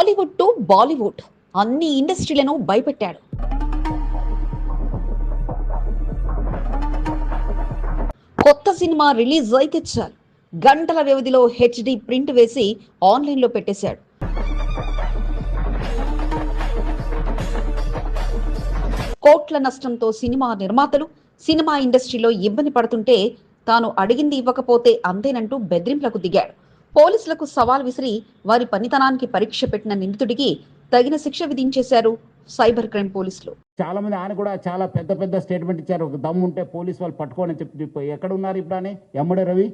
Tollywood to Bollywood అన్ని ఇండస్ట్రీలను భయపెట్టాడు. కొత్త cinema release అయితే చాలు. గంటల వ్యవధిలో హెచ్డి ప్రింట్ వేసి ఆన్లైన్లో పెట్టేశాడు. కోట్ల నష్టంతో సినిమా నిర్మాతలు సినిమా ఇండస్ట్రీలో ఇబ్బంది పడుతుంటే తాను అడిగింది ఇవ్వకపోతే అంతేనంటూ బెదిరింపులకు దిగాడు. పోలీసులకు సవాల్ విసిరి వారి పనితనానికి పరీక్ష పెట్టిన నిందితుడికి తగిన శిక్ష విధించేశారు సైబర్ క్రైమ్ పోలీసులు. చాలా మంది ఆయన కూడా చాలా పెద్ద పెద్ద స్టేట్మెంట్ ఇచ్చారు. ఒక దమ్ము ఉంటే పోలీస్ వాళ్ళు పట్టుకోని చెప్పి ఎక్కడ ఉన్నారు ఇప్పుడు అని ఎమ్మడే రవి?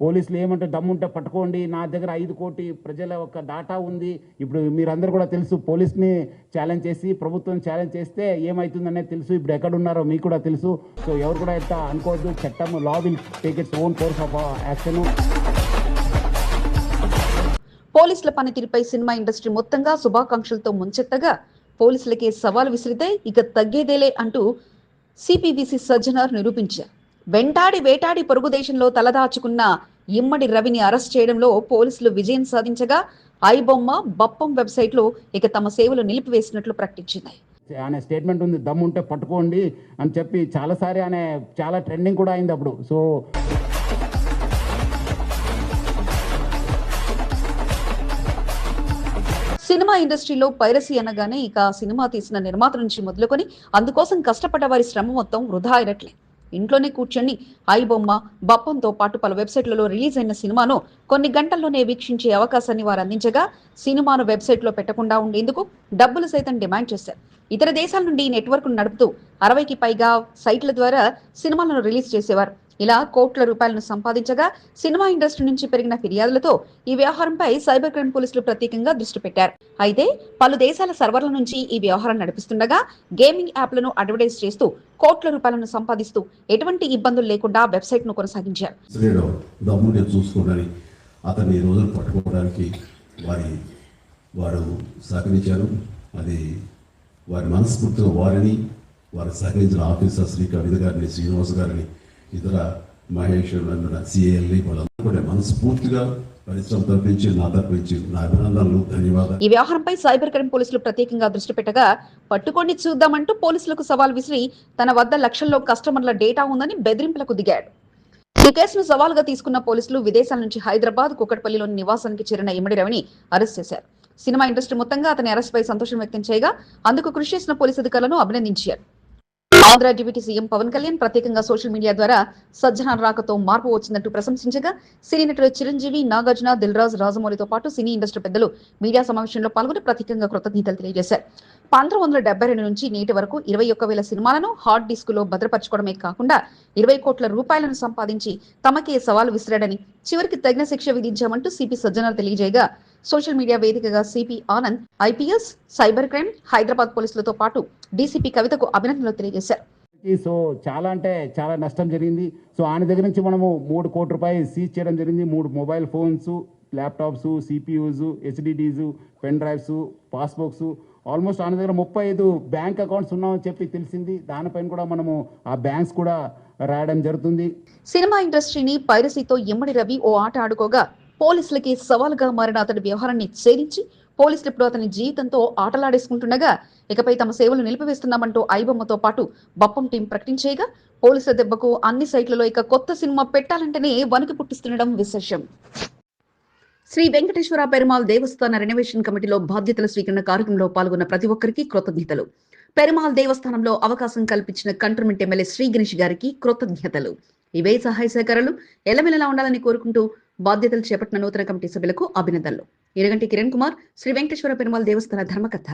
పోలీసులు ఏమంటే దమ్ము ఉంటే పట్టుకోండి నా దగ్గర ఐదు కోటి ప్రజల యొక్క డాటా ఉంది. ఇప్పుడు మీరందరూ కూడా తెలుసు పోలీస్ని ఛాలెంజ్ చేసి ప్రభుత్వం ఛాలెంజ్ చేస్తే ఏమవుతుందనే తెలుసు. ఇప్పుడు ఎక్కడ ఉన్నారో మీకు కూడా తెలుసు. సో ఎవరు కూడా ఎంత అనుకోవద్దు. చట్టం law will take its own course of action పోలీసుల పనితీరుపై సినిమా ఇండస్ట్రీ మొత్తంగా శుభాకాంక్షలతో ముంచెత్తగా పోలీసులకే సవాల్ విసిరితే ఇక తగ్గేదేలే అంటూ సిపిబిసి సజ్జనార్ నిరూపించారు. వెంటాడి వేటాడి పొరుగు దేశంలో తలదాచుకున్న ఇమ్మడి రవిని అరెస్ట్ చేయడంలో పోలీసులు విజయం సాధించగా ఐబొమ్మ బప్పం వెబ్సైట్లో ఇక తమ సేవలు నిలిపివేసినట్లు ప్రకటించింది. ఆయన స్టేట్మెంట్ ఉంది దమ్ము ఉంటే పట్టుకోండి అని చెప్పి చాలాసారి ఆయన చాలా ట్రెండింగ్ కూడా అయింది అప్పుడు. సో సినిమా ఇండస్ట్రీలో పైరసీ అనగానే ఇక సినిమా తీసిన నిర్మాత నుంచి మొదలుకొని అందుకోసం కష్టపడ్డ వారి శ్రమ మొత్తం వృధా అయినట్లే. ఇంట్లోనే కూర్చొని ఐబొమ్మ బప్పంతో పాటు పలు వెబ్సైట్లలో రిలీజ్ అయిన సినిమాను కొన్ని గంటల్లోనే వీక్షించే అవకాశాన్ని వారు అందించగా సినిమాను వెబ్సైట్లో పెట్టకుండా ఉండేందుకు డబ్బులు సైతం డిమాండ్ చేశారు. ఇతర దేశాల నుండి ఈ నెట్వర్క్ను నడుపుతూ అరవైకి పైగా సైట్ల ద్వారా సినిమాలను రిలీజ్ చేసేవారు. ఇలా కోట్ల రూపాయలను సంపాదించగా సినిమా ఇండస్ట్రీ నుంచి పెరిగిన ఫిర్యాదులతో ఈ వ్యవహారంపై సైబర్ క్రైమ్ పోలీసులు ప్రత్యేకంగా దృష్టి పెట్టారు. అయితే పలు దేశాల సర్వర్ల నుంచి ఈ వ్యవహారం నడిపిస్తుండగా గేమింగ్ యాప్లను అడ్వర్టైజ్ చేస్తూ కోట్ల రూపాయలను సంపాదిస్తూ ఎటువంటి ఇబ్బందులు లేకుండా వెబ్సైట్ను కొనసాగించారు అతన్ని రోజులు పట్టుకోవడానికి వారి వారు సహకరించారు. అది వారి మనస్ఫూర్తిగా వారిని వారు సహకరించిన ఆఫీసర్ శ్రీ కవిత గారిని శ్రీనివాస్ గారిని ఇతర మహేష్ సిఎల్ఈ వాళ్ళందరూ కూడా మనస్ఫూర్తిగా పరిశ్రమ నా నా అభినందనలు ధన్యవాదాలు. ఈ వ్యవహారంపై సైబర్ క్రైమ్ పోలీసులు ప్రత్యేకంగా దృష్టి పెట్టగా పట్టుకొని చూద్దామంటూ పోలీసులకు సవాల్ విసిరి తన వద్ద లక్షల్లో కస్టమర్ల డేటా ఉందని బెదిరింపులకు దిగాడు. ఈ కేసును సవాల్గా తీసుకున్న పోలీసులు విదేశాల నుంచి హైదరాబాద్ కుకట్పల్లిలోని నివాసానికి చేరిన ఇమ్మడి రవిని అరెస్ట్ చేశారు. సినిమా ఇండస్ట్రీ మొత్తంగా అతని అరెస్ట్ పై సంతోషం వ్యక్తం చేయగా అందుకు కృషి చేసిన పోలీసు అధికారులను అభినందించారు. ఆంధ్ర డిప్యూటీ సీఎం పవన్ కళ్యాణ్ ప్రత్యేకంగా సోషల్ మీడియా ద్వారా సజ్జన రాకతో మార్పు వచ్చిందంటూ ప్రశంసించగా సినీ నటుడు చిరంజీవి నాగార్జున దిల్ రాజు రాజమౌళితో పాటు సినీ ఇండస్ట్రీ పెద్దలు మీడియా సమావేశంలో పాల్గొని ప్రత్యేకంగా కృతజ్ఞతలు తెలియజేశారు. పంతొమ్మిది వందల డెబ్బై రెండు నుంచి నేటి వరకు ఇరవై ఒక్క వేల సినిమాలను హార్డ్ డిస్కులో భద్రపరచుకోవడమే కాకుండా ఇరవై కోట్ల రూపాయలను సంపాదించి తమకే సవాలు విసిరాడని చివరికి తగిన శిక్ష విధించామంటూ సిపి సజ్జనార్ తెలియజేయగా. సోషల్ మీడియా వేదికగా CP Anand IPS cyber crime Hyderabad పోలీసులతో పాటు డీసీపీ కవితకు అభినందనలు తెలియజేశారు. సో చాలా అంటే చాలా నష్టం జరిగింది. సో ఆయన దగ్గర నుంచి మనము మూడు కోటి రూపాయలు సీజ్ చేయడం జరిగింది. మూడు mobile phones laptops CPUs HDDs pen drives passbooks almost ఆయన దగ్గర ముప్పై ఐదు బ్యాంక్ అకౌంట్స్ ఉన్నామని చెప్పి తెలిసింది. దానిపైన కూడా మనము ఆ బ్యాంక్స్ కూడా రాయడం జరుగుతుంది. సినిమా ఇండస్ట్రీని పైరసీతో ఇమ్మడి రవి ఓ ఆట ఆడుకోగా పోలీసులకి సవాలుగా మారిన అతడి వ్యవహారాన్ని ఛేదించి పోలీసులు ఇప్పుడు అతని జీవితంతో ఆటలాడేసుకుంటుండగా ఇకపై తమ సేవలు నిలిపివేస్తున్నామంటూ ఐబొమ్మతో పాటు బప్పం టీం ప్రకటించేయగా పోలీసుల దెబ్బకు అన్ని సైట్లలో ఇక కొత్త సినిమా పెట్టాలంటేనే వణుకు పుట్టిస్తుండడం విశేషం. శ్రీ వెంకటేశ్వర పెరుమాల్ దేవస్థాన రెనోవేషన్ కమిటీలో బాధ్యతల స్వీకరణ కార్యక్రమంలో పాల్గొన్న ప్రతి ఒక్కరికి కృతజ్ఞతలు. పెరుమాల్ దేవస్థానంలో అవకాశం కల్పించిన కంటోన్మెంట్ ఎమ్మెల్యే శ్రీ గణేష్ గారికి కృతజ్ఞతలు. ఇవే సహాయ సహకారాలు ఎలమెలలా ఉండాలని కోరుకుంటూ బాధ్యతలు చేపట్టిన నూతన కమిటీ సభ్యులకు అభినందనలు. ఇరగంటి కిరణ్ కుమార్ శ్రీ వెంకటేశ్వర పెరుమాల్ దేవస్థాన ధర్మకథ.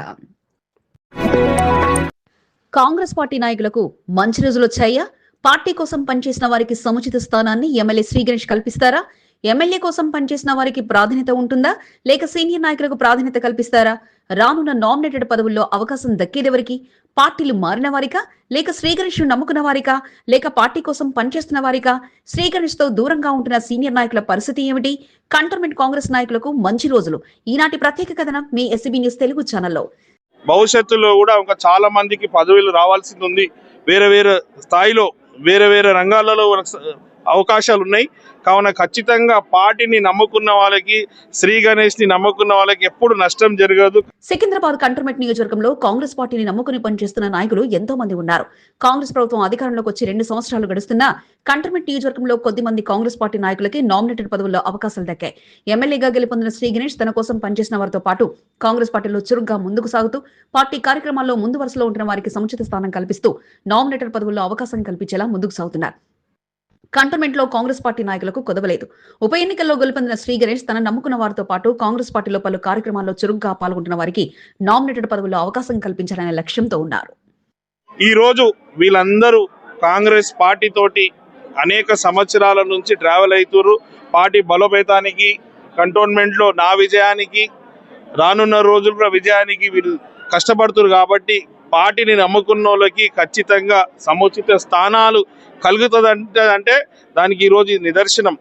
కాంగ్రెస్ పార్టీ నాయకులకు మంచి రోజులు వచ్చాయా? పార్టీ కోసం పనిచేసిన వారికి సముచిత స్థానాన్ని ఎమ్మెల్యే శ్రీ గణేష్ కల్పిస్తారా? ఎమ్మెల్యే కోసం పనిచేసిన వారికి ప్రాధాన్యత ఉంటుందా? లేక సీనియర్ నాయకులకు ప్రాధాన్యత కల్పిస్తారా? రానున్న నామినేటెడ్ పదవుల్లో అవకాశం దక్కేదెవరికి? పార్టీలు మారిన వారికా? లేక శ్రీ నమ్ముకున్న వారికా? లేక పార్టీ కోసం పనిచేస్తున్న వారికా? శ్రీ తో దూరంగా ఉంటున్న సీనియర్ నాయకుల పరిస్థితి ఏమిటి? కంటోన్మెంట్ కాంగ్రెస్ నాయకులకు మంచి రోజులు. ఈనాటి ప్రత్యేక కథనం మీ ఎస్సీబీ న్యూస్ తెలుగు ఛానల్లో. భవిష్యత్తులో కూడా ఇంకా చాలా మందికి పదవులు రావాల్సింది ఉంది. వేరే వేరే స్థాయిలో వేరే వేరే రంగాలలో అవకాశాలు ఉన్నాయి కావున ఖచ్చితంగా పార్టీని నమ్ముకున్న వాళ్ళకి శ్రీ గణేష్ని నమ్ముకున్న వాళ్ళకి ఎప్పుడు నష్టం జరగదు. సికింద్రాబాద్ కంటోన్మెంట్ నియోజకవర్గంలో కాంగ్రెస్ పార్టీని నమ్ముకుని పనిచేస్తున్న నాయకులు ఎంతో మంది ఉన్నారు. కాంగ్రెస్ ప్రభుత్వం అధికారంలోకి వచ్చి రెండు సంవత్సరాలు గడుస్తున్నా కంటర్మెంట్ నియోజకవర్గంలో కొద్ది మంది కాంగ్రెస్ పార్టీ నాయకులకి నామినేటెడ్ పదవుల్లో అవకాశాలు దక్కాయి. ఎమ్మెల్యేగా గెలుపొందిన శ్రీ గణేష్ తన కోసం పనిచేసిన వారితో పాటు కాంగ్రెస్ పార్టీలో చురుగ్గా ముందుకు సాగుతూ పార్టీ కార్యక్రమాల్లో ముందు వరుసలో ఉంటున్న వారికి సముచిత స్థానం కల్పిస్తూ నామినేటెడ్ పదవుల్లో అవకాశం కల్పించేలా ముందుకు సాగుతున్నారు. కంటోన్మెంట్లో కాంగ్రెస్ పార్టీ నాయకులకు కొదవలేదు. ఉప ఎన్నికల్లో గెలుపొందిన శ్రీ గణేష్ తన నమ్ముకున్న వారితో పాటు కాంగ్రెస్ పార్టీలో పలు కార్యక్రమాల్లో చురుగ్గా పాల్గొంటున్న వారికి నామినేటెడ్ పదవుల్లో అవకాశం కల్పించాలనే లక్ష్యంతో ఉన్నారు. ఈ రోజు వీళ్ళందరూ కాంగ్రెస్ పార్టీ తోటి అనేక సంవత్సరాల నుంచి ట్రావెల్ అవుతున్నారు పార్టీ బలోపేతానికి కంటోన్మెంట్లో నా విజయానికి రానున్న రోజుల విజయానికి వీళ్ళు కష్టపడుతున్నారు కాబట్టి పార్టీని నమ్ముకున్న వాళ్ళకి ఖచ్చితంగా సముచిత స్థానాలు కలుగుతుంది అంటే దానికి ఈరోజు నిదర్శనం.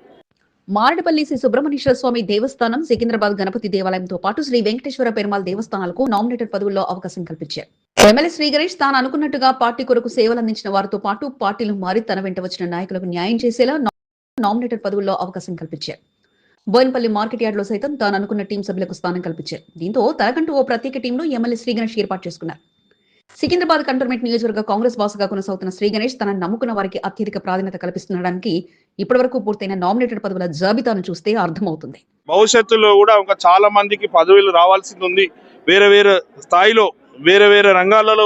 మారడపల్లి శ్రీ సుబ్రహ్మణ్యేశ్వర స్వామి దేవస్థానం సికింద్రాబాద్ గణపతి దేవాలయంతో పాటు శ్రీ వెంకటేశ్వర పెరుమాళ్ దేవస్థానాలకు నామినేటెడ్ పదవుల్లో అవకాశం కల్పించారు. ఎమ్మెల్యే శ్రీ గణేష్ తాను అనుకున్నట్టుగా పార్టీ కొరకు సేవలు అందించిన వారితో పాటు పార్టీలు మారి తన వెంట వచ్చిన నాయకులకు న్యాయం చేసేలా నామినేటెడ్ పదవుల్లో అవకాశం కల్పించారు. బోయినపల్లి మార్కెట్ యార్డ్లో సైతం తాను అనుకున్న టీం సభ్యులకు స్థానం కల్పించారు. దీంతో తనకంటూ ఓ ప్రత్యేక టీంను ఎమ్మెల్యే శ్రీ గణేష్ ఏర్పాటు చేసుకున్నారు. సికింద్రాబాద్ కంటోన్మెంట్ నియోజకవర్గ కాంగ్రెస్ బాసుగా కొనసాగుతున్న శ్రీ గణేష్ తన నమ్ముకున్న వారికి అత్యధిక ప్రాధాన్యత కల్పిస్తుండడానికి ఇప్పటివరకు పూర్తయిన నామినేటెడ్ పదవుల జాబితాను చూస్తే అర్థమవుతుంది. భవిష్యత్తులో కూడా ఇంకా చాలా మందికి పదవులు రావాల్సింది ఉంది. వేరే వేరే స్థాయిలో వేరే వేరే రంగాలలో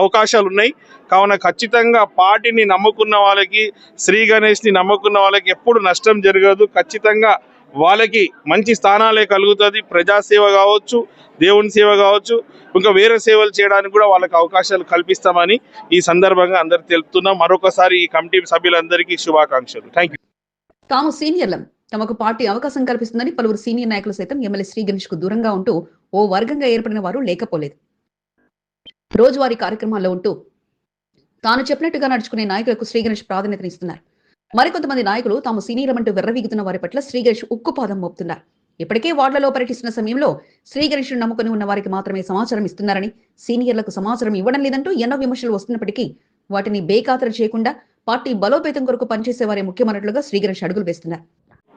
అవకాశాలు ఉన్నాయి. కావున ఖచ్చితంగా పార్టీని నమ్ముకున్న వాళ్ళకి శ్రీ గణేష్ని నమ్ముకున్న వాళ్ళకి ఎప్పుడు నష్టం జరగదు. ఖచ్చితంగా వాళ్ళకి మంచి స్థానాలే కలుగుతుంది. ప్రజాసేవ కావచ్చు దేవుని సేవ కావచ్చు ఇంకా వేరే సేవలు చేయడానికి కూడా వాళ్ళకి అవకాశాలు కల్పిస్తామని ఈ సందర్భంగా అందరు తెలుపుతున్నాం. మరొకసారి ఈ కమిటీ సభ్యులందరికీ శుభాకాంక్షలు. థ్యాంక్ యూ తాము సీనియర్లం. తమకు పార్టీ అవకాశం కల్పిస్తుందని పలువురు సీనియర్ నాయకులు సైతం ఎమ్మెల్యే శ్రీ గణేష్కు దూరంగా ఉంటూ ఓ వర్గంగా ఏర్పడిన వారు లేకపోలేదు. రోజువారీ కార్యక్రమాల్లో ఉంటూ తాను చెప్పినట్టుగా నడుచుకునే నాయకులకు శ్రీ గణేష్ ప్రాధాన్యతనిస్తున్నారు. మరికొంతమంది నాయకులు తాము సీనియర్ అంటూ వెర్రవీగుతున్న వారి పట్ల శ్రీగణేష్ ఉక్కుపాదం మోపుతున్నారు. ఇప్పటికే వార్డులలో పర్యటిస్తున్న సమయంలో శ్రీ నమ్ముకుని ఉన్న వారికి మాత్రమే సమాచారం ఇస్తున్నారని సీనియర్లకు సమాచారం ఇవ్వడం లేదంటూ ఎన్నో విమర్శలు వస్తున్నప్పటికీ వాటిని బేఖాతరు చేయకుండా పార్టీ బలోపేతం కొరకు పనిచేసే వారే ముఖ్యమంత్రులుగా శ్రీగణేష్ అడుగులు వేస్తున్నారు.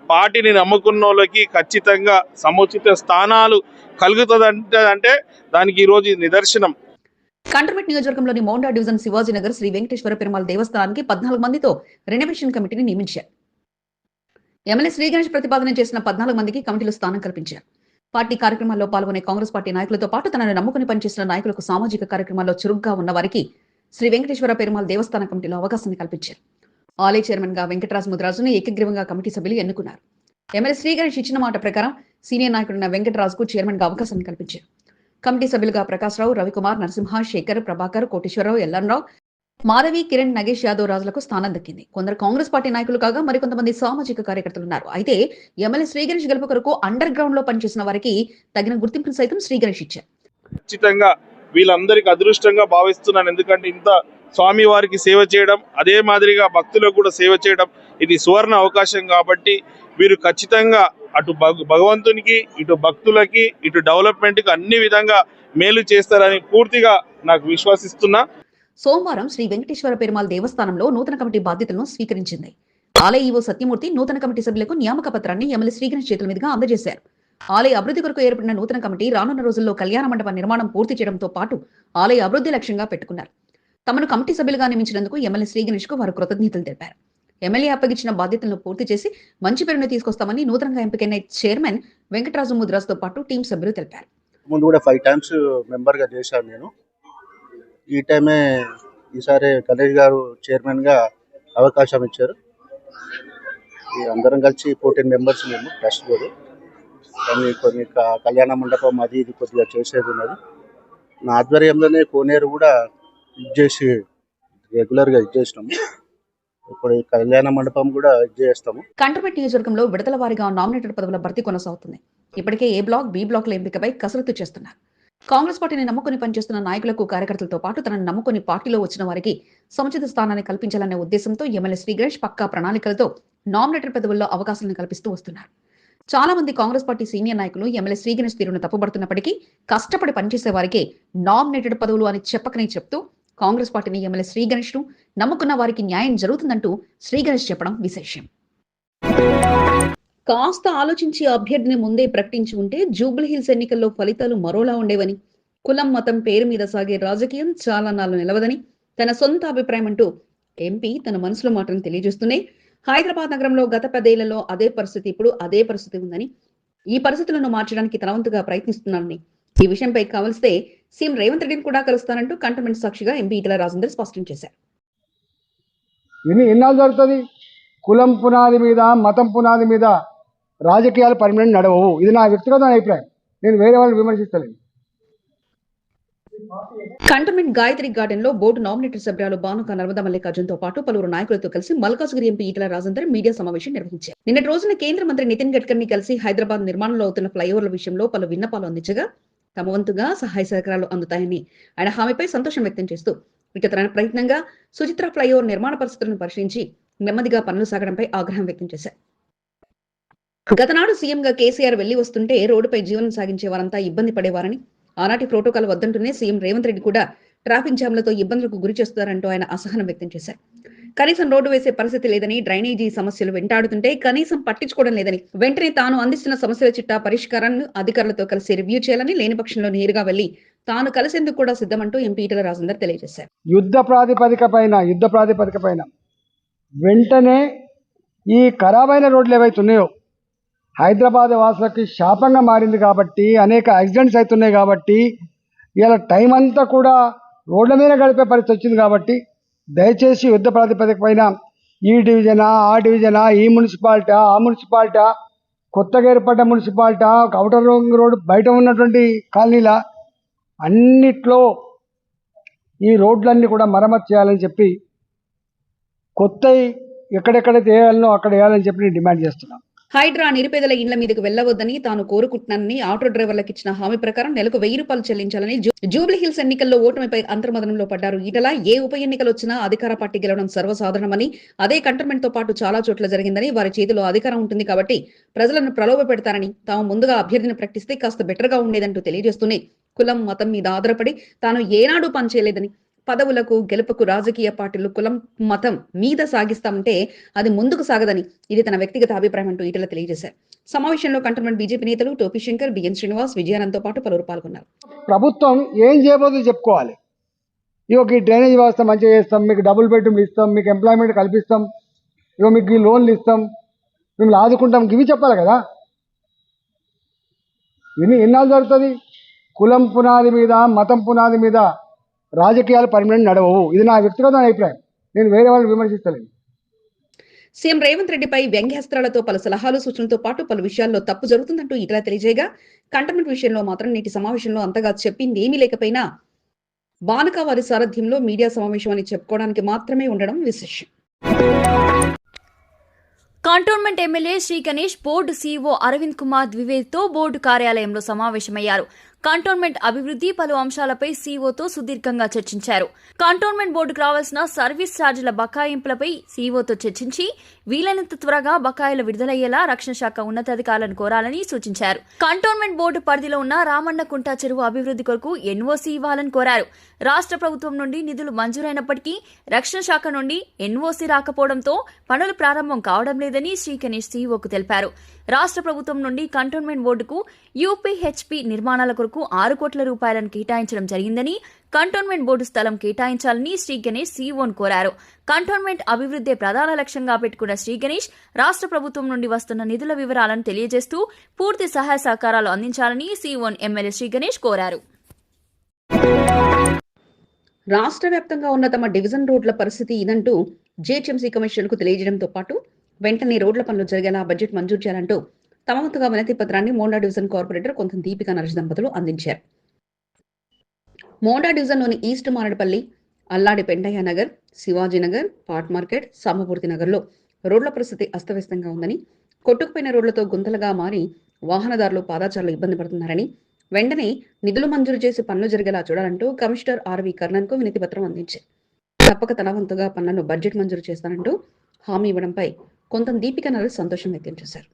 పార్టీని నమ్ముకున్న వాళ్ళకి ఖచ్చితంగా సముచిత స్థానాలు కలుగుతుంది అంటే దానికి ఈరోజు రోజు నిదర్శనం. కంటర్మెంట్ నియోజకవర్గంలోని మౌండా డివిజన్ శివాజీనగర్ శ్రీ వెంకటేశ్వర పెరుమాల్ దేవస్థానానికి పద్నాలుగు మందితో రెనోవేషన్ కమిటీని నియమించారు. ఎమ్మెల్యే శ్రీగణేష్ ప్రతిపాదన చేసిన పద్నాలుగు మందికి కమిటీలో స్థానం కల్పించారు. పార్టీ కార్యక్రమాల్లో పాల్గొనే కాంగ్రెస్ పార్టీ నాయకులతో పాటు తనను నమ్ముకుని పనిచేసిన నాయకులకు సామాజిక కార్యక్రమాల్లో చురుగ్గా ఉన్న వారికి శ్రీ వెంకటేశ్వర పెరుమాల్ దేవస్థాన కమిటీలో అవకాశాన్ని కల్పించారు. ఆలయ చైర్మన్గా వెంకటరాజు ముద్రాజును ఏకగ్రీవంగా కమిటీ సభ్యులు ఎన్నుకున్నారు. ఎమ్మెల్యే శ్రీగణేష్ ఇచ్చిన మాట ప్రకారం సీనియర్ నాయకుడున్న వెంకటరాజుకు చైర్మన్గా అవకాశాన్ని కల్పించారు. కమిటీ సభ్యులుగా ప్రకాశ్రావు రవికుమార్ నరసింహ శేఖర్ ప్రభాకర్ కోటేశ్వరరావు ఎల్లారావు మాధవి కిరణ్ నగేష్ యాదవ్ రాజులకు స్థానం దక్కింది. కొందరు కాంగ్రెస్ పార్టీ నాయకులు కాగా మరికొంతమంది సామాజిక కార్యకర్తలు ఉన్నారు. అయితే ఎమ్మెల్యే శ్రీ గణేష్ గెలుపు కొరకు అండర్ గ్రౌండ్లో పనిచేసిన వారికి తగిన గుర్తింపును సైతం శ్రీగణేష్ ఇచ్చారు. ఖచ్చితంగా వీళ్ళందరికీ అదృష్టంగా భావిస్తున్నాను. ఎందుకంటే ఇంత స్వామి వారికి సేవ చేయడం అదే మాదిరిగా భక్తులకు కూడా సేవ చేయడం ఇది సువర్ణ అవకాశం కాబట్టి వీరు ఖచ్చితంగా అటు భగవంతునికి ఇటు భక్తులకి ఇటు డెవలప్మెంట్కి అన్ని విధంగా మేలు చేస్తారని పూర్తిగా నాకు విశ్వసిస్తున్నా. సోమవారం శ్రీ వెంకటేశ్వర పెరుమాళ్ దేవస్థానంలో నూతన కమిటీ బాధ్యతలను స్వీకరించింది. ఆలయ ఈవో సత్యమూర్తి నూతన కమిటీ సభ్యులకు నియామక పత్రాన్ని ఎమ్మెల్యే శ్రీగణేష్ చేతుల మీదుగా అందజేశారు. ఆలయ అభివృద్ధి కొరకు ఏర్పడిన నూతన కమిటీ రానున్న రోజుల్లో కళ్యాణ మండప నిర్మాణం పూర్తి చేయడంతో పాటు ఆలయ అభివృద్ధి లక్ష్యంగా పెట్టుకున్నారు. తమను కమిటీ సభ్యులుగా నియమించినందుకు ఎమ్మెల్యే శ్రీ గణేష్కు వారు కృతజ్ఞతలు తెలిపారు. ఎమ్మెల్యే అప్పగించిన బాధ్యతలను పూర్తి చేసి మంచి పేరును తీసుకొస్తామని నూతనంగా ఎంపికైన చైర్మన్ వెంకటరాజు ముద్రాజ్తో పాటు టీం సభ్యులు తెలిపారు. ముందు కూడా ఫైవ్ టైమ్స్ మెంబర్గా చేశాను నేను. ఈ టైమే ఈసారి గణేష్ గారు చైర్మన్గా అవకాశం ఇచ్చారు. అందరం కలిసి ఫోర్టీన్ మెంబర్స్ మేము ట్రస్ట్ బోర్డు కానీ కొన్ని కళ్యాణ మండపం అది ఇది కొద్దిగా చేసేది ఉన్నది. నా ఆధ్వర్యంలోనే కోనేరు కూడా ఇది చేసి రెగ్యులర్గా ఇది చేసినాము. ఇప్పుడు ఈ కళ్యాణ మండపం కూడా చేస్తాము. కంటర్మెంట్ నియోజకవర్గంలో విడతల వారీగా నామినేటెడ్ పదవుల భర్తీ కొనసాగుతుంది. ఇప్పటికే ఏ బ్లాక్ బి బ్లాక్ల ఎంపికపై కసరత్తు చేస్తున్నారు. కాంగ్రెస్ పార్టీని నమ్ముకుని పనిచేస్తున్న నాయకులకు కార్యకర్తలతో పాటు తనను నమ్ముకుని పార్టీలో వచ్చిన వారికి సముచిత స్థానాన్ని కల్పించాలనే ఉద్దేశంతో ఎమ్మెల్యే శ్రీ గణేష్ పక్కా ప్రణాళికలతో నామినేటెడ్ పదవుల్లో అవకాశాలను కల్పిస్తూ వస్తున్నారు. చాలా మంది కాంగ్రెస్ పార్టీ సీనియర్ నాయకులు ఎమ్మెల్యే శ్రీగణేష్ తీరును తప్పుపడుతున్నప్పటికీ కష్టపడి పనిచేసే వారికి నామినేటెడ్ పదవులు అని చెప్పకనే చెప్తూ కాంగ్రెస్ పార్టీని ఎమ్మెల్యే శ్రీ గణేష్ను నమ్ముకున్న వారికి న్యాయం జరుగుతుందంటూ శ్రీ గణేష్ చెప్పడం విశేషం. కాస్త ఆలోచించి అభ్యర్థిని ముందే ప్రకటించి ఉంటే జూబ్లీహిల్స్ ఎన్నికల్లో ఫలితాలు మరోలా ఉండేవని కులం మతం పేరు మీద సాగే రాజకీయం చాలా నాళ్ళు నిలవదని తన సొంత అభిప్రాయం అంటూ ఎంపీ తన మనసులో మాటను తెలియజేస్తూనే హైదరాబాద్ నగరంలో గత పదేళ్ళలో అదే పరిస్థితి ఇప్పుడు అదే పరిస్థితి ఉందని ఈ పరిస్థితులను మార్చడానికి తన వంతుగా ప్రయత్నిస్తున్నానని ఈ విషయంపై కావలిస్తే సీఎం రేవంత్ రెడ్డిని కూడా కలుస్తానంటూ కంటోన్మెంట్ సాక్షిగా ఎంపీ ఈటల రాజేందర్ స్పష్టం చేశారు. ఇది ఎన్నాళ్ళు జరుగుతుంది? కులం పునాది మీద మతం పునాది మీద రాజకీయాలు పర్మనెంట్ నడవవు. ఇది నా వ్యక్తిగత అభిప్రాయం. నేను వేరే వాళ్ళని విమర్శిస్తలేను. కంటోన్మెంట్ గాయత్రి గార్డెన్లో బోర్డు నామినేటెడ్ సభ్యురాలు బానుక నర్మదా మల్లికార్జున్తో పాటు పలువురు నాయకులతో కలిసి మల్కాజ్గిరి ఎంపీ ఈటల రాజేందర్ మీడియా సమావేశం నిర్వహించారు. నిన్నటి రోజున కేంద్ర మంత్రి నితిన్ గడ్కర్ని కలిసి హైదరాబాద్ నిర్మాణంలో అవుతున్న ఫ్లైఓవర్ల విషయంలో పలు విన్నపాలు అందించగా తమ వంతుగా సహాయ సహకారాలు అందుతాయని ఆయన హామీపై సంతోషం వ్యక్తం చేస్తూ ఇక తన ప్రయత్నంగా సుచిత్ర ఫ్లైఓవర్ నిర్మాణ పరిస్థితులను పరిశీలించి నెమ్మదిగా పనులు సాగడంపై ఆగ్రహం వ్యక్తం చేశారు. గతనాడు సీఎంగా కేసీఆర్ వెళ్ళి వస్తుంటే రోడ్డుపై జీవనం సాగించే వారంతా ఇబ్బంది పడేవారని ఆనాటి ప్రోటోకాల్ వద్దంటూనే సీఎం రేవంత్ రెడ్డి కూడా ట్రాఫిక్ జామ్లతో ఇబ్బందులకు గురి చేస్తున్నారంటూ ఆయన అసహనం వ్యక్తం చేశారు. కనీసం రోడ్డు వేసే పరిస్థితి లేదని డ్రైనేజీ సమస్యలు వెంటాడుతుంటే కనీసం పట్టించుకోవడం లేదని వెంటనే తాను అందిస్తున్న సమస్యల చిట్టా పరిష్కారాన్ని అధికారులతో కలిసి రివ్యూ చేయాలని లేని పక్షంలో నేరుగా వెళ్ళి తాను కలిసేందుకు కూడా సిద్ధమంటూ ఎంపీ ఈటల రాజేందర్ తెలియజేశారు. యుద్ధ ప్రాతిపదిక పైన యుద్ధ ప్రాతిపదిక పైన వెంటనే ఈ ఖరాబైన రోడ్లు ఏవైతే ఉన్నాయో హైదరాబాద్ వాసులకి శాపంగా మారింది కాబట్టి అనేక యాక్సిడెంట్స్ అవుతున్నాయి కాబట్టి ఇలా టైం అంతా కూడా రోడ్ల మీద గడిపే పరిస్థితి వచ్చింది కాబట్టి దయచేసి యుద్ధ ప్రాతిపదిక పైన ఈ డివిజనా ఆ డివిజనా ఈ మున్సిపాలిటా ఆ మున్సిపాలిటా కొత్తగా ఏర్పడ్డ మున్సిపాలిటా అవుటర్ రోడ్డు బయట ఉన్నటువంటి కాలనీల అన్నిట్లో ఈ రోడ్లన్నీ కూడా మరమ్మతు చేయాలని చెప్పి కొత్త ఎక్కడెక్కడైతే వేయాలనో అక్కడ వేయాలని చెప్పి నేను డిమాండ్ చేస్తున్నాను. హైడ్రా నిరుపేదల ఇండ్ల మీదకు వెళ్ళవద్దని తాను కోరుకుంటున్నానని ఆటో డ్రైవర్లకు ఇచ్చిన హామీ ప్రకారం నెలకు వెయ్యి రూపాయలు చెల్లించాలని జూబ్లీ హిల్స్ ఎన్నికల్లో ఓటమిపై అంతర్మదనంలో పడ్డారు. ఈటల ఏ ఉప ఎన్నికలు వచ్చినా అధికార పార్టీ గెలవడం సర్వసాధారణమని అదే కంటోన్మెంట్తో పాటు చాలా చోట్ల జరిగిందని వారి చేతిలో అధికారం ఉంటుంది కాబట్టి ప్రజలను ప్రలోభ పెడతారని తాము ముందుగా అభ్యర్థిని ప్రకటిస్తే కాస్త బెటర్గా ఉండేదంటూ తెలియజేస్తూనే కులం మతం మీద ఆధారపడి తాను ఏనాడు పనిచేయలేదని పదవులకు గెలుపుకు రాజకీయ పార్టీలు కులం మతం మీద సాగిస్తామంటే అది ముందుకు సాగదని ఇది తన వ్యక్తిగత అభిప్రాయం అంటూ ఈటల తెలియజేశారు. సమావేశంలో కంటోన్మెంట్ బీజేపీ నేతలు టోపీ శంకర్ బిఎన్ శ్రీనివాస్ విజయానంద్తో పాటు పలువురు పాల్గొన్నారు. ప్రభుత్వం ఏం చేయబోతుందో చెప్పుకోవాలి. ఇగో ఈ డ్రైనేజ్ వ్యవస్థ మంచిగా చేస్తాం మీకు డబుల్ బెడ్రూమ్లు ఇస్తాం మీకు ఎంప్లాయ్మెంట్ కల్పిస్తాం ఇగో మీకు ఈ లోన్లు ఇస్తాం మిమ్మల్ని ఆదుకుంటాం ఇవి చెప్పాలి కదా. ఎన్ని ఎన్నాళ్ళు జరుగుతుంది? కులం పునాది మీద మతం పునాది మీద రాజకీయాలు పర్మనెంట్ నడవవు. ఇది నా వ్యక్తిగత అభిప్రాయం. నేను వేరే వాళ్ళని విమర్శిస్తలేను. సీఎం రేవంత్ రెడ్డిపై వ్యంగ్యాస్త్రాలతో పలు సలహాలు సూచనలతో పాటు పలు విషయాల్లో తప్పు జరుగుతుందంటూ ఈటల తెలియజేయగా కంటోన్మెంట్ విషయంలో మాత్రం నేటి సమావేశంలో అంతగా చెప్పింది ఏమీ లేకపోయినా బానకా వారి సారథ్యంలో మీడియా సమావేశం అని చెప్పుకోవడానికి మాత్రమే ఉండడం విశేషం. Cantonment MLA Sri Ganesh board CEO Arvind Kumar ద్వివేదితో board కార్యాలయంలో సమావేశమయ్యారు. కంటోన్మెంట్ అభివృద్ధి పలు అంశాలపై సీఓతో సుదీర్ఘంగా చర్చించారు. కంటోన్మెంట్ బోర్డుకు రావాల్సిన సర్వీస్ ఛార్జీల బకాయింపులపై సీఈఓతో చర్చించి వీలైనంత త్వరగా బకాయిలు విడుదలయ్యేలా రక్షణ శాఖ ఉన్నతాధికారులను కోరాలని సూచించారు. కంటోన్మెంట్ బోర్డు పరిధిలో ఉన్న రామన్నకుంట చెరువు అభివృద్ధి కొరకు ఎన్ఓసీ ఇవ్వాలని కోరారు. రాష్ట్ర ప్రభుత్వం నుండి నిధులు మంజూరైనప్పటికీ రక్షణ శాఖ నుండి ఎన్ఓసీ రాకపోవడంతో పనులు ప్రారంభం కావడం లేదని శ్రీ గణేష్ తెలిపారు. రాష్ట్ర ప్రభుత్వం నుండి కంటోన్మెంట్ బోర్డుకు యూపీహెచ్పి నిర్మాణాల కొరకు ఆరు కోట్ల రూపాయలను కేటాయించడం జరిగిందని కంటోన్మెంట్ బోర్డు స్థలం కేటాయించాలని శ్రీ గణేష్ సీఓను కోరారు. కంటోన్మెంట్ అభివృద్ధి ప్రధాన లక్ష్యంగా పెట్టుకున్న శ్రీ గణేష్ రాష్ట్ర ప్రభుత్వం నుండి వస్తున్న నిధుల వివరాలను తెలియజేస్తూ పూర్తి సహాయ సహకారాలు అందించాలని సీఓన్ ఎమ్మెల్యే శ్రీ గణేష్ కోరారు. రాష్ట్ర వ్యాప్తంగా ఉన్న తమ డివిజన్ రోడ్ల పరిస్థితి ఇదంటూ జీహెచ్ఎంసీ కమిషన్కు తెలియజేయడంతో పాటు వెంటనే రోడ్ల పనులు జరిగేలా బడ్జెట్ మంజూరు చేయాలంటూ తమ వంతుగా వినతి పత్రాన్ని మోండా డివిజన్ కార్పొరేటర్ కొంత దీపిక నరేష్ దంపతులు అందించారు. మోండా డివిజన్లోని east Maredpally Alladi Pendaiah Nagar Shivaji Nagar pot market Samapurthi నగర్లో రోడ్ల పరిస్థితి అస్తవ్యస్తంగా ఉందని కొట్టుకుపోయిన రోడ్లతో గుంతలుగా మారి వాహనదారులు పాదాచారులు ఇబ్బంది పడుతున్నారని వెంటనే నిధులు మంజూరు చేసి పనులు జరిగేలా చూడాలంటూ కమిషనర్ ఆర్వి కర్ణన్కు వినతి పత్రం అందించారు. తప్పక తన వంతుగా పనులను బడ్జెట్ మంజూరు చేస్తానంటూ హామీ ఇవ్వడంపై కొంత దీపిక నరేష్ సంతోషం వ్యక్తం చేశారు.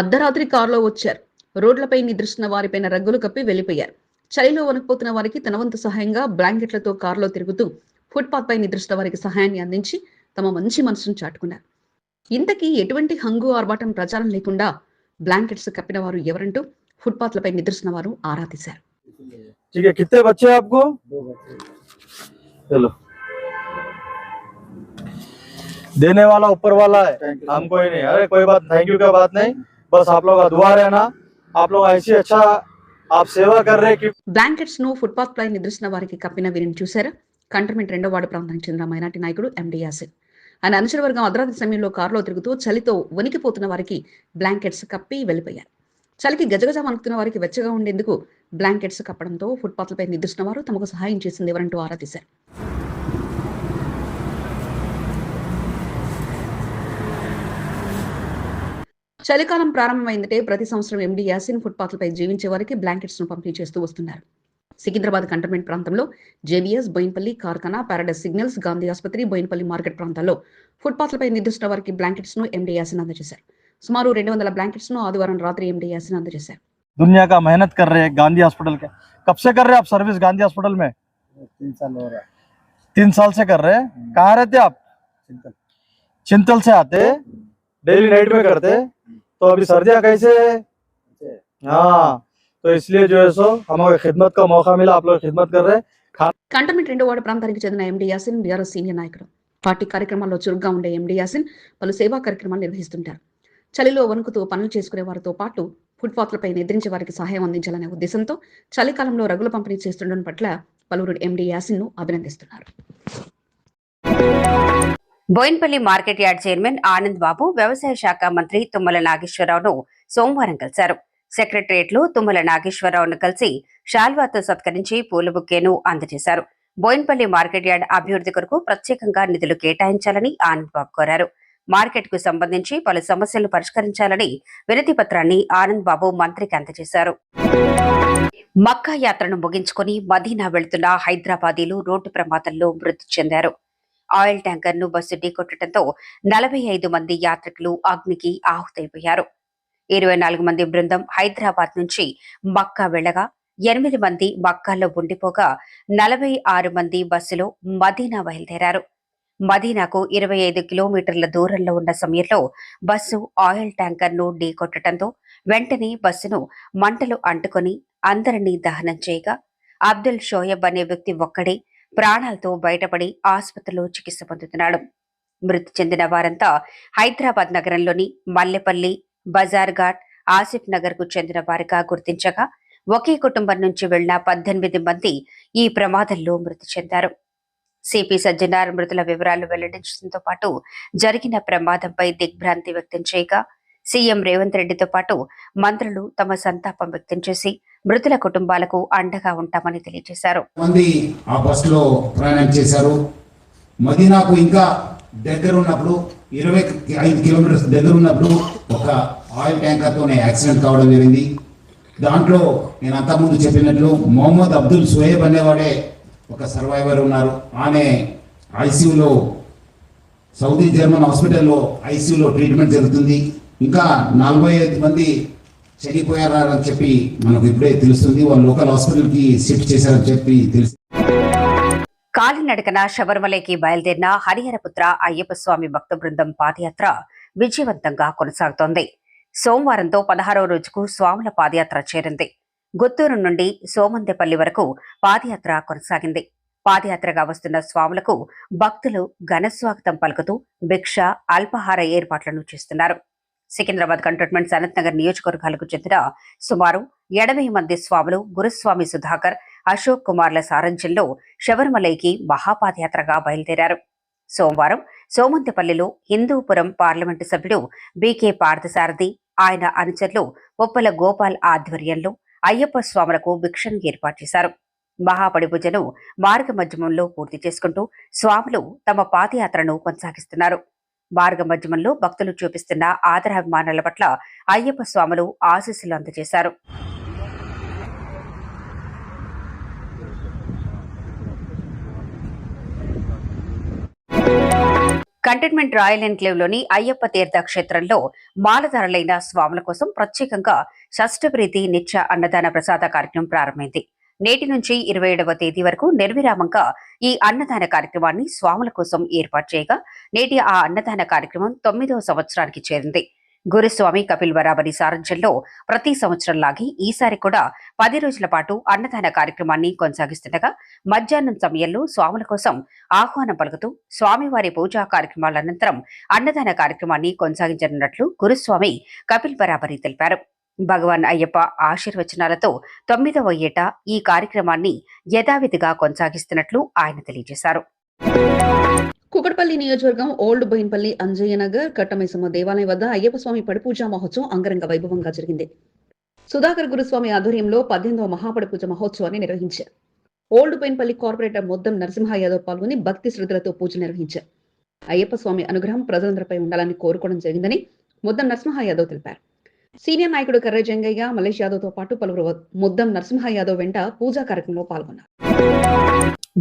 అర్ధరాత్రి కారులో వచ్చారు. రోడ్లపై నిద్రిస్తున్న వారిపైన రగ్గులు కప్పి వెళ్ళిపోయారు చలిలో వణికిపోతున్న వారికి తన వంతు సహాయంగా బ్లాంకెట్లతో కారులో తిరుగుతూ ఫుట్పాత్ పై నిద్రిస్తున్న వారికి సహాయాన్ని అందించి తమ మంచి మనసును చాటుకున్నారు. ఇంతకీ ఎటువంటి హంగు ఆర్భాటం ప్రచారం లేకుండా బ్లాంకెట్స్ కప్పిన వారు ఎవరంటూ ఫుట్పాత్లపై నిద్రిస్తున్న వారు ఆరా తీశారు. देने वाला ऊपर वाला है हम कोई नहीं अरे कोई बात थैंक यू का बात नहीं बस आप लोग का दुआ रहना आप लोग ऐसी अच्छा आप सेवा कर रहे हैं कि బ్లాంకెట్స్ ను ఫుట్పాత్ పై నిద్రిస్తున్న వారికి కప్పిన వీరిని చూశారా కంటోన్మెంట్ రెండో వార్డు ప్రాంతానికి చెందిన మైనార్టీ నాయకుడు ఎండి యాసిన్ ఆయన అనుచర వర్గం అర్ధరాత్రి సమయంలో కారులో తిరుగుతూ చలితో వణికిపోతున్న వారికి బ్లాంకెట్స్ కప్పి వెళ్ళిపోయారు చలికి గజగజ వణుకుతున్న వారికి వెచ్చగా ఉండేందుకు బ్లాంకెట్స్ కప్పడంతో ఫుట్పాత్లపై నిద్రిస్తున్న వారు తమకు సహాయం చేసింది ఎవరంటూ ఆరా తీశారు చలికాలం ప్రారంభమైందంటే ప్రతి సంవత్సరం ఎండి యాసిన్ ఫుట్పాత్లపై జీవించే వారికి బ్లాంకెట్స్ ను పంపిణీ చేస్తూ వస్తున్నారు సికింద్రాబాద్ కంటోన్మెంట్ ప్రాంతంలో JBS Bowenpally Karkhana Paradise signals Gandhi ఆసుపత్రి బోయిన్పల్లి మార్కెట్ ప్రాంతాల్లో ఫుట్పాత్లపై నిర్దిష్ట వారికి బ్లాంకెట్స్ ను ఎండి యాసిన్ అందజేశారు సుమారు రెండు వందల బ్లాంకెట్స్ ను ఆదివారం రాత్రి ఎండి యాసిన్ అందజేశారు दुनिया का मेहनत कर रहे हैं गांधी हॉस्पिटल के कब से कर रहे हैं आप सर्विस गांधी हॉस्पिटल में तीन साल हो रहा तीन साल से कर रहे हैं कहाँ रहते आप चिंतन चिंतल से आते डेली नाइट में करते तो अभी सर्दियाँ कैसे है हाँ तो इसलिए जो है सो हमें खिदमत का मौका मिला आप लोग खिदमत कर रहे हैं కంటోన్మెంట్ రెండో వార్డు ప్రాంతానికి చెందిన ఎండి యాసిన్ బీఆర్ఎస్ సీనియర్ నాయకుడు పార్టీ కార్యక్రమాల్లో చురుగ్గా ఉండే ఎండి యాసిన్ పలు సేవా కార్యక్రమాలు నిర్వహిస్తుంటారు చలిలో వణుకుతూ పనులు చేసుకునే వారితో పాటు ఫుట్పాత్లపై నిద్రించే వారికి సహాయం అందించాలనే ఉద్దేశంతో చలికాలంలో రగులు పంపిణీ చేస్తుండడం పట్ల పలువురు ఎండి యాసిన్ ను అభినందిస్తున్నారు Bowenpally market yard chairman Anand Babu వ్యవసాయ శాఖ మంత్రి తుమ్మల నాగేశ్వరరావును సోమవారం కలిశారు. సెక్రటరియట్లో తుమ్మల నాగేశ్వరరావును కలిసి షాల్వాతో సత్కరించి పూల బుక్కేను అందజేశారు. బోయిన్పల్లి మార్కెట్ యార్డ్ అభివృద్ధి కొరకు ప్రత్యేకంగా నిధులు కేటాయించాలని ఆనంద్ బాబు కోరారు. మార్కెట్కు సంబంధించి పలు సమస్యలు పరిష్కరించాలని వినతి పత్రాన్ని ఆనంద్ బాబు మంత్రికి అందజేశారు. మక్కా యాత్రను ముగించుకుని మదీనా వెళుతున్న హైదరాబాదీలు రోడ్డు ప్రమాదంలో మృతి చెందారు. ఆయిల్ ట్యాంకర్ను బస్సు ఢీకొట్టడంతో నలభై ఐదు మంది యాత్రికులు అగ్నికి ఆహుతైపోయారు. ఇరవై నాలుగు మంది బృందం హైదరాబాద్ నుంచి మక్కా వెళ్ళగా ఎనిమిది మంది మక్కాలో ఉండిపోగా నలభై ఆరు మంది బస్సులో మదీనా బయలుదేరారు. మదీనాకు ఇరవై ఐదు కిలోమీటర్ల దూరంలో ఉన్న సమయంలో బస్సు ఆయిల్ ట్యాంకర్ను ఢీకొట్టడంతో వెంటనే బస్సును మంటలు అంటుకొని అందరినీ దహనం చేయగా అబ్దుల్ షోయబ్ అనే వ్యక్తి ఒక్కడే ప్రాణాలతో బయటపడి ఆసుపత్రిలో చికిత్స పొందుతున్నాడు. మృతి చెందిన వారంతా హైదరాబాద్ నగరంలోని మల్లెపల్లి బజార్ ఘాట్ ఆసిఫ్ నగర్కు చెందిన వారిగా గుర్తించగా ఒకే కుటుంబం నుంచి వెళ్ళిన పద్దెనిమిది మంది ఈ ప్రమాదంలో మృతి చెందారు. సిపి సజ్జనార్ మృతుల వివరాలు వెల్లడించడంతో పాటు జరిగిన ప్రమాదంపై దిగ్భ్రాంతి వ్యక్తం చేయగా సీఎం రేవంత్ రెడ్డితో పాటు మంత్రులు తమ సంతాపం వ్యక్తం చేసి మృతుల కుటుంబాలకు అండగా ఉంటామని తెలియజేశారు. మంది ఆ బస్సులో ప్రయాణం చేశారు. మదీనాకు ఇంకా దగ్గర ఉన్నప్పుడు ఇరవై ఐదు కిలోమీటర్స్ దగ్గర ఉన్నప్పుడు ఒక ఆయిల్ ట్యాంకర్తోనే యాక్సిడెంట్ కావడం జరిగింది. దాంట్లో నేను అంతకుముందు చెప్పినట్లు మొహమ్మద్ అబ్దుల్ సోయేబ్ అనేవాడే ఒక సర్వైవర్ ఉన్నారు. ఆమె ఐసీయూలో సౌదీ జర్మన్ హాస్పిటల్లో ఐసీయూలో ట్రీట్మెంట్ జరుగుతుంది. ఇంకా నలభై ఐదు మంది చనిపోయారని చెప్పి మనకు ఇప్పుడే తెలుస్తుంది. వాళ్ళు లోకల్ హాస్పిటల్కి షిఫ్ట్ చేశారని చెప్పి తెలుసు కాలినడకన శబరిమలైకి బయలుదేరిన హరిహరపుత్ర అయ్యప్ప స్వామి భక్త బృందం పాదయాత్ర విజయవంతంగా కొనసాగుతోంది. సోమవారంతో పదహారవ రోజుకు స్వాముల పాదయాత్ర చేరింది. గుత్తూరు నుండి సోమందెపల్లి వరకు పాదయాత్ర కొనసాగింది. పాదయాత్రగా వస్తున్న స్వాములకు భక్తులు ఘనస్వాగతం పలుకుతూ భిక్ష అల్పాహార ఏర్పాట్లను చేస్తున్నారు. సికింద్రాబాద్ కంటోన్మెంట్ సనత్ నగర్ నియోజకవర్గాలకు చెందిన సుమారు ఎనభై మంది స్వాములు గురుస్వామి సుధాకర్ అశోక్ కుమార్ల సారథ్యంలో శబరిమలైకి మహాపాదయాత్రగా బయలుదేరారు. సోమవారం సోమంతిపల్లిలో హిందూపురం పార్లమెంటు సభ్యుడు బీకే పార్థసారథి ఆయన అనుచరులు ఉప్పల గోపాల్ ఆధ్వర్యంలో అయ్యప్ప స్వాములకు భిక్షను ఏర్పాటు చేశారు. మహాపడి పూజను మార్గ మధ్యమంలో పూర్తి చేసుకుంటూ స్వాములు తమ పాదయాత్రను కొనసాగిస్తున్నారు. మార్గ మధ్యమంలో భక్తులు చూపిస్తున్న ఆదరాభిమానాల పట్ల అయ్యప్ప స్వాములు ఆశీస్సులు అందజేశారు. కంటైన్మెంట్ రాయల్ ఎన్క్లేవ్లోని అయ్యప్ప తీర్థ క్షేత్రంలో మాలధారలైన స్వాముల కోసం ప్రత్యేకంగా షష్ఠప్రీతి నిత్య అన్నదాన ప్రసాద కార్యక్రమం ప్రారంభమైంది. నేటి నుంచి ఇరవై ఏడవ తేదీ వరకు నిర్విరామంగా ఈ అన్నదాన కార్యక్రమాన్ని స్వాముల కోసం ఏర్పాటు చేయగా నేటి ఆ అన్నదాన కార్యక్రమం తొమ్మిదవ సంవత్సరానికి చేరింది. గురుస్వామి కపిల్ బరాబరి సారథ్యంలో ప్రతి సంవత్సరంలాగే ఈసారి కూడా పది రోజుల పాటు అన్నదాన కార్యక్రమాన్ని కొనసాగిస్తుండగా మధ్యాహ్నం సమయంలో స్వాముల కోసం ఆహ్వానం పలుకుతూ స్వామివారి పూజా కార్యక్రమాల అనంతరం అన్నదాన కార్యక్రమాన్ని కొనసాగించనున్నట్లు గురుస్వామి కపిల్ బరాబరి తెలిపారు. భగవాన్ అయ్యప్ప ఆశీర్వచనాలతో తొమ్మిదవ ఏట ఈ కార్యక్రమాన్ని యథావిధిగా కొనసాగిస్తున్నట్లు ఆయన తెలియజేశారు. కుకట్పల్లి నియోజకవర్గం ఓల్డ్ బోయిన్పల్లి అంజయ్య నగర్ కట్టమైసమ్మ దేవాలయం వద్ద అయ్యప్ప స్వామి పడిపూజ మహోత్సవం అంగరంగ వైభవంగా జరిగింది. సుధాకర్ గురుస్వామి ఆధ్వర్యంలో పద్దెనిమిదవ మహాపడి పూజ మహోత్సవాన్ని నిర్వహించారు. ఓల్డ్ బోయిన్పల్లి కార్పొరేటర్ మొద్దం నరసింహ యాదవ్ పాల్గొని భక్తి శ్రద్ధలతో పూజలు నిర్వహించారు. అయ్యప్ప స్వామి అనుగ్రహం ప్రజలందరిపై ఉండాలని కోరుకోవడం జరిగిందని ముద్దం నరసింహ యాదవ్ తెలిపారు. సీనియర్ నాయకుడు కర్ర జంగయ్య మలేష్ యాదవ్తో పాటు పలువురు ముద్దం నరసింహ యాదవ్ వెంట పూజా కార్యక్రమంలో పాల్గొన్నారు.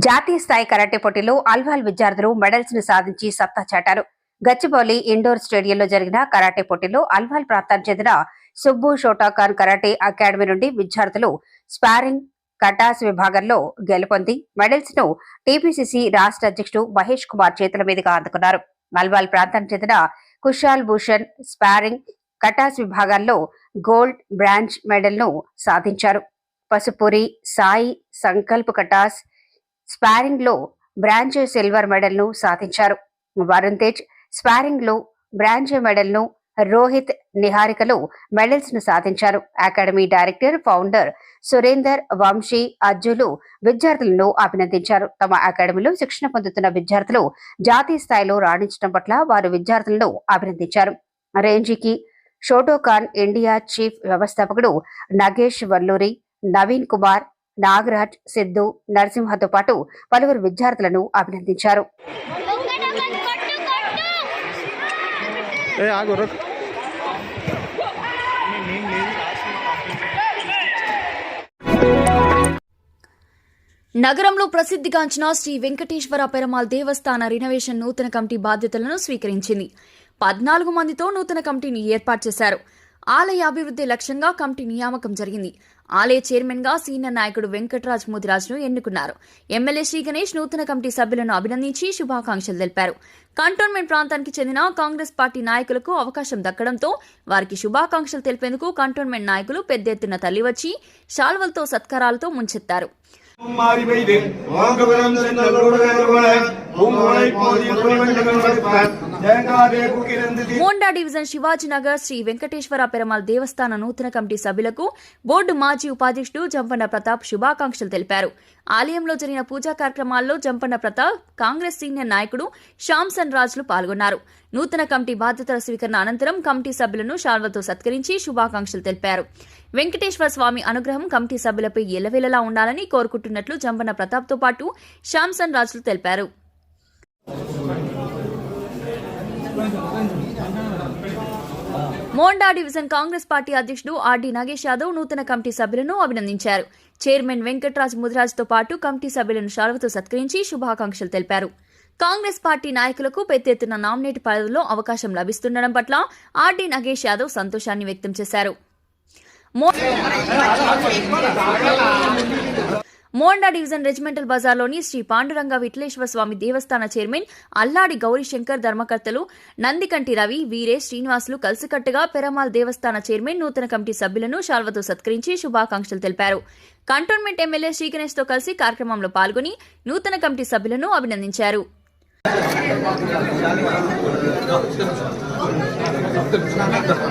జాతీయ స్థాయి కరాటే పోటీలో అల్వాల్ విద్యార్థులు మెడల్స్ని సాధించి సత్తా చాటారు. గచ్చిబౌలి ఇండోర్ స్టేడియంలో జరిగిన కరాటే పోటీలో అల్వాల్ ప్రాంతానికి చెందిన సుబ్బు షోటాకాన్ కరాటే అకాడమీ నుండి విద్యార్థులు స్పారింగ్ కటాస్ విభాగంలో గెలుపొంది మెడల్స్ను టీపీసీసీ రాష్ట్ర అధ్యక్షుడు మహేష్ కుమార్ చేతుల మీదుగా అందుకున్నారు. అల్వాల్ ప్రాంతానికి చెందిన కుషాల్ భూషణ్ స్పారింగ్ కటాస్ విభాగాల్లో గోల్డ్ బ్రాంచ్ మెడల్ను సాధించారు. పసుపురి సాయి సంకల్ప్ కటాస్ స్పారింగ్లో బ్రాంజ్ సిల్వర్ మెడల్ను సాధించారు. వరుణ్ తేజ్ స్పారింగ్లో బ్రాంజ్ మెడల్ను రోహిత్ నిహారికలు మెడల్స్ను సాధించారు. Academy director founder Surender Vamshi అజ్జులు విద్యార్థులను అభినందించారు. తమ అకాడమీలో శిక్షణ పొందుతున్న విద్యార్థులు జాతీయ స్థాయిలో రాణించడం పట్ల వారు విద్యార్థులను అభినందించారు. రేంజీకి షోటోకాన్ ఇండియా చీఫ్ వ్యవస్థాపకుడు నగేష్ వల్లూరి నవీన్ కుమార్ నాగరాజ్ సిద్ధు నరసింహతో పాటు పలువురు విద్యార్థులను అభినందించారు. నగరంలో ప్రసిద్ధిగాంచిన శ్రీ వెంకటేశ్వర పెరమాల్ దేవస్థాన రినోవేషన్ నూతన కమిటీ బాధ్యతలను స్వీకరించింది. పద్నాలుగు మందితో నూతన కమిటీని ఏర్పాటు చేశారు. ఆలయ అభివృద్ధి లక్ష్యంగా కమిటీ నియామకం జరిగింది. ఆలయ చైర్మన్గా సీనియర్ నాయకుడు వెంకటరాజ్ మోదిరాజ్ను ఎన్నుకున్నారు. ఎమ్మెల్యే శ్రీ గణేష్ నూతన కమిటీ సభ్యులను అభినందించి శుభాకాంక్షలు తెలిపారు. కంటోన్మెంట్ ప్రాంతానికి చెందిన కాంగ్రెస్ పార్టీ నాయకులకు అవకాశం దక్కడంతో వారికి శుభాకాంక్షలు తెలిపేందుకు కంటోన్మెంట్ నాయకులు పెద్ద ఎత్తున తల్లివచ్చి శాల్వలతో సత్కారాలతో ముంచెత్తారు. మోండా డివిజన్ శివాజీనగర్ శ్రీ వెంకటేశ్వర పెరమాల్ దేవస్థాన నూతన కమిటీ సభ్యులకు బోర్డు మాజీ ఉపాధ్యక్షుడు జంపన్న ప్రతాప్ శుభాకాంక్షలు తెలిపారు. ఆలయంలో జరిగిన పూజా కార్యక్రమాల్లో జంపన్న ప్రతాప్ కాంగ్రెస్ సీనియర్ నాయకుడు శ్యాంసన్ రాజులు పాల్గొన్నారు. నూతన కమిటీ బాధ్యతల స్వీకరణ అనంతరం కమిటీ సభ్యులను శాల్వతో సత్కరించి శుభాకాంక్షలు తెలిపారు. వెంకటేశ్వర స్వామి అనుగ్రహం కమిటీ సభ్యులపై ఎలవేలలా ఉండాలని కోరుకుంటున్నట్లు జంబన ప్రతాప్తో పాటు శ్యాంసన్ రాజులు తెలిపారు. మోండా డివిజన్ కాంగ్రెస్ పార్టీ అధ్యక్షుడు ఆర్డీ నాగేష్ యాదవ్ నూతన కమిటీ సభ్యులను అభినందించారు. చైర్మన్ వెంకట్రాజ్ ముదిరాజ్తో పాటు కమిటీ సభ్యులను శాల్వతో సత్కరించి శుభాకాంక్షలు తెలిపారు. కాంగ్రెస్ పార్టీ నాయకులకు పెద్ద ఎత్తున నామినేట్ పదవుల్లో అవకాశం లభిస్తుండడం పట్ల ఆర్డీ నాగేష్ యాదవ్ సంతోషాన్ని వ్యక్తం చేశారు. మోండా డివిజన్ రెజిమెంటల్ బజార్లోని శ్రీ పాండురంగ విట్లేశ్వర స్వామి దేవస్థాన చైర్మన్ అల్లాడి గౌరీశంకర్ ధర్మకర్తలు నందికంటి రవి వీరే శ్రీనివాసులు కలిసికట్టుగా పెరమాల్ దేవస్థాన చైర్మన్ నూతన కమిటీ సభ్యులను శాల్వతో సత్కరించి శుభాకాంక్షలు తెలిపారు. కంటోన్మెంట్ ఎమ్మెల్యే శ్రీగణేష్తో కలిసి కార్యక్రమంలో పాల్గొని నూతన కమిటీ సభ్యులను అభినందించారు.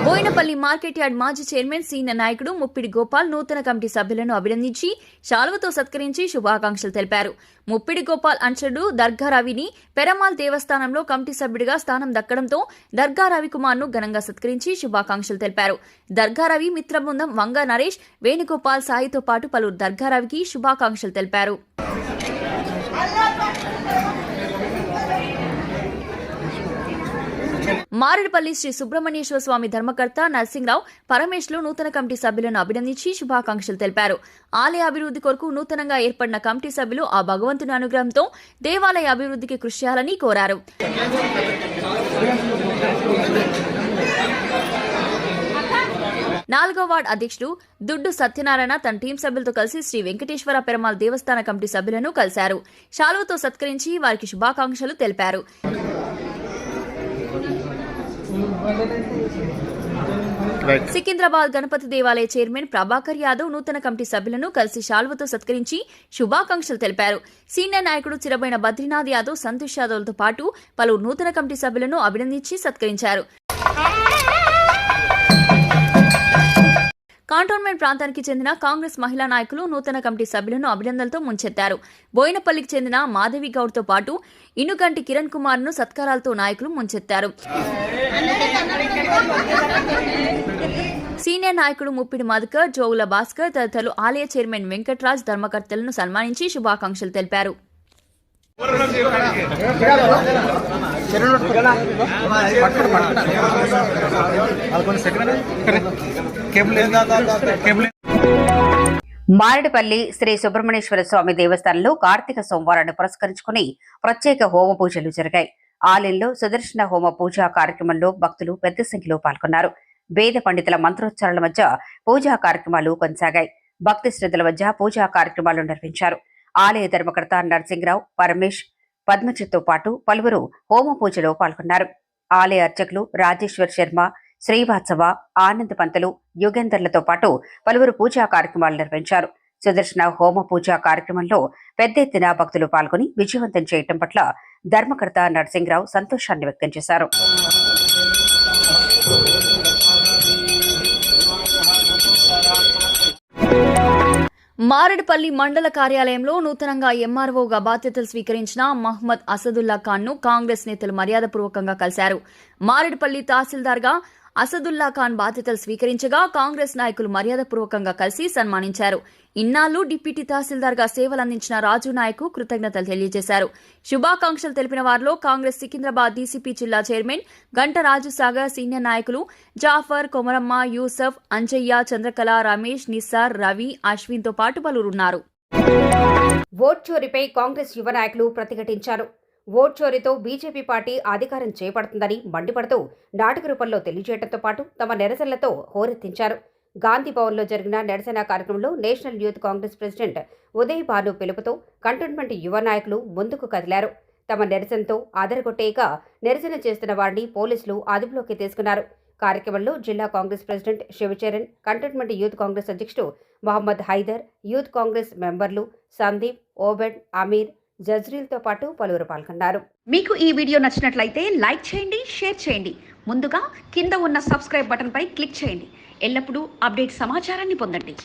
బోయినపల్లి మార్కెట్ యార్డ్ మాజీ చైర్మన్ సీనియర్ నాయకుడు ముప్పిడి గోపాల్ నూతన కమిటీ సభ్యులను అభినందించి శాలువతో సత్కరించి శుభాకాంక్షలు తెలిపారు. ముప్పిడి గోపాల్ అంచడు దర్గా రవిని పెరమాల్ దేవస్థానంలో కమిటీ సభ్యుడిగా స్థానం దక్కడంతో దర్గా రవికుమార్ను ఘనంగా సత్కరించి శుభాకాంక్షలు తెలిపారు. దర్గా రవి మిత్రబృందం వంగ నరేష్ వేణుగోపాల్ సాయితో పాటు పలువురు దర్గా రవికి శుభాకాంక్షలు తెలిపారు. మారేడుపల్లి శ్రీ సుబ్రహ్మణ్యేశ్వర స్వామి ధర్మకర్త నరసింహరావు పరమేశ్లు నూతన కమిటీ సభ్యులను అభినందించి శుభాకాంక్షలు తెలిపారు. ఆలయ అభివృద్ధి కొరకు నూతనంగా ఏర్పడిన కమిటీ సభ్యులు ఆ భగవంతుని అనుగ్రహంతో దేవాలయ అభివృద్ధికి కృషి చేయాలని కోరారు. నాలుగో వార్డ్ అధ్యక్షుడు దుడ్డు సత్యనారాయణ తన టీం సభ్యులతో కలిసి శ్రీ వెంకటేశ్వర పెరమాల్ దేవస్థాన కమిటీ సభ్యులను కలిశారు. శాలువతో సత్కరించి వారికి శుభాకాంక్షలు తెలిపారు. సికింద్రాబాద్ గణపతి దేవాలయ చైర్మన్ ప్రభాకర్ యాదవ్ నూతన కమిటీ సభ్యులను కలిసి శాల్వతో సత్కరించి శుభాకాంక్షలు తెలిపారు. సీనియర్ నాయకుడు చిరబైన బద్రీనాథ్ యాదవ్ సంతోష్ యాదవ్లతో పాటు పలువురు నూతన కమిటీ సభ్యులను అభినందించి సత్కరించారు. కాంటోన్మెంట్ ప్రాంతానికి చెందిన కాంగ్రెస్ మహిళా నాయకులు నూతన కమిటీ సభ్యులను అభినందనలతో ముంచెత్తారు. బోయినపల్లికి చెందిన మాధవి గౌడ్తో పాటు ఇనుగంటి కిరణ్ కుమార్ను సత్కారాలతో నాయకులు ముంచెత్తారు. సీనియర్ నాయకుడు ముప్పిడి మధుకర్ జోగుల భాస్కర్ తదితరులు ఆలయ చైర్మన్ వెంకట్రాజ్ ధర్మకర్తలను సన్మానించి శుభాకాంక్షలు తెలిపారు. మారేడుపల్లి శ్రీ సుబ్రహ్మణ్యేశ్వర స్వామి దేవస్థానంలో కార్తీక సోమవారాన్ని పురస్కరించుకుని ప్రత్యేక హోమ పూజలు జరిగాయి. ఆలయంలో సుదర్శన హోమ పూజా కార్యక్రమంలో భక్తులు పెద్ద సంఖ్యలో పాల్గొన్నారు. వేద పండితుల మంత్రోచ్చారణల మధ్య పూజా కార్యక్రమాలు కొనసాగాయి. భక్తి శ్రద్ధల మధ్య పూజా కార్యక్రమాలు నిర్వహించారు. ఆలయ ధర్మకర్త నరసింహరావు పరమేష్ పద్మజిత్తో పాటు పలువురు హోమ పూజలో పాల్గొన్నారు. ఆలయ అర్చకులు రాజేశ్వర్ శర్మ శ్రీవాత్సవ ఆనంద్ పంతులు యుగేందర్లతో పాటు పలువురు పూజా కార్యక్రమాలు నిర్వహించారు. సుదర్శన హోమ పూజా కార్యక్రమంలో పెద్ద ఎత్తున భక్తులు పాల్గొని విజయవంతం చేయటం పట్ల ధర్మకర్త నరసింహరావు సంతోషాన్ని వ్యక్తం చేశారు. మారేడుపల్లి మండల కార్యాలయంలో నూతనంగా ఎంఆర్ఓగా బాధ్యతలు స్వీకరించిన మహ్మద్ అసదుల్లా ఖాన్ను కాంగ్రెస్ నేతలు మర్యాదపూర్వకంగా కలిశారు. మారేడుపల్లి తహసీల్దార్గా అసదుల్లా ఖాన్ బాధ్యతలు స్వీకరించగా కాంగ్రెస్ నాయకులు మర్యాదపూర్వకంగా కలిసి సన్మానించారు. ఇన్నాళ్ళు డిప్యూటీ తహసీల్దార్గా సేవలందించిన రాజు నాయకు కృతజ్ఞతలు తెలియజేశారు. శుభాకాంక్షలు తెలిపిన వారిలో కాంగ్రెస్ సికింద్రాబాద్ డీసీపీ జిల్లా చైర్మన్ గంట రాజుసాగర్ సీనియర్ నాయకులు జాఫర్ కొమరమ్మ యూసఫ్ అంజయ్య చంద్రకళ రమేష్ నిస్సార్ రవి అశ్విన్తో పాటు పలువురున్నారు ఓట్ చోరీపై కాంగ్రెస్ యువ నాయకులు ప్రతిఘటించారు. ఓట్ చోరీతో బీజేపీ పార్టీ అధికారం చేపడుతుందని మండిపడుతూ నాటక రూపంలో తెలియజేయడంతో పాటు తమ నిరసనలతో హోరెత్తించారు. గాంధీ భవన్లో జరిగిన నిరసన కార్యక్రమంలో national youth Congress president Uday Bhanu పిలుపుతో కంటోన్మెంట్ యువ నాయకులు ముందుకు కదిలారు. తమ నిరసనతో అదరగొట్టేయక నిరసన చేస్తున్న వారిని పోలీసులు అదుపులోకి తీసుకున్నారు. కార్యక్రమంలో జిల్లా Congress president Shivacharan cantonment youth Congress అధ్యక్షుడు మహమ్మద్ హైదర్ యూత్ కాంగ్రెస్ మెంబర్లు సందీప్ ఓబెడ్ అమీర్ జజ్రీల్తో పాటు పలువురు పాల్గొన్నారు. మీకు ఈ వీడియో నచ్చినట్లయితే లైక్ చేయండి షేర్ చేయండి. ముందుగా కింద ఉన్న సబ్స్క్రైబ్ బటన్పై క్లిక్ చేయండి. ఎల్లప్పుడూ అప్డేట్ సమాచారాన్ని పొందండి.